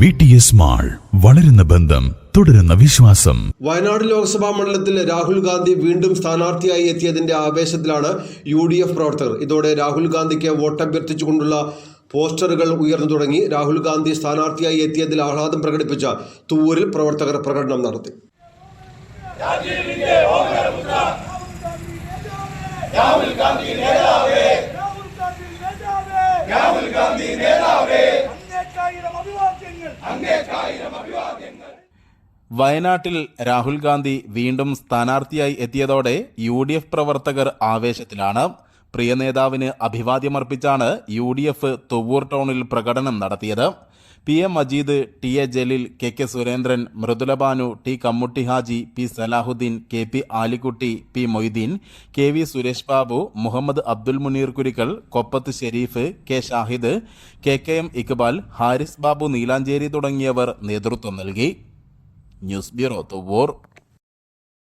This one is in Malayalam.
വി ടി എസ് മാൾ വളരുന്ന ബന്ധം തുടരുന്ന വിശ്വാസം. വയനാട് ലോക്സഭാ മണ്ഡലത്തിൽ രാഹുൽ ഗാന്ധി വീണ്ടും സ്ഥാനാർത്ഥിയായി എത്തിയതിന്റെ ആവേശത്തിലാണ് യു ഡി എഫ് പ്രവർത്തകർ. ഇതോടെ രാഹുൽ ഗാന്ധിക്ക് വോട്ടഭ്യർത്ഥിച്ചുകൊണ്ടുള്ള പോസ്റ്ററുകൾ ഉയർന്നു തുടങ്ങി. രാഹുൽ ഗാന്ധി സ്ഥാനാർത്ഥിയായി എത്തിയതിൽ ആഹ്ലാദം പ്രകടിപ്പിച്ച തൂരിൽ പ്രവർത്തകർ പ്രകടനം നടത്തി. രാഹുൽ ഗാന്ധി നേതാവേ. രാഹുൽ ഗാന്ധി നേതാവേ. വയനാട്ടിൽ രാഹുൽ ഗാന്ധി വീണ്ടും സ്ഥാനാർത്ഥിയായി എത്തിയതോടെ യു ഡി എഫ് പ്രവർത്തകർ ആവേശത്തിലാണ്. പ്രിയ നേതാവിന് അഭിവാദ്യമർപ്പിച്ചാണ് യു ഡി എഫ് തൊവ്വൂർ ടൗണിൽ പ്രകടനം നടത്തിയത്. P M Majeed T A Jaleel K K Surendran Mridulabanu T Kammutty Haji P Salahuddin K P Alikutty P Moideen K V Suresh Babu Muhammad Abdul Muneer Kurikkal Koppath Sharif K Shahid K K M Iqbal Haris Babu Neelancheri തുടങ്ങിയവർ നേതൃത്വം നൽകി. News bureau Thuvvur.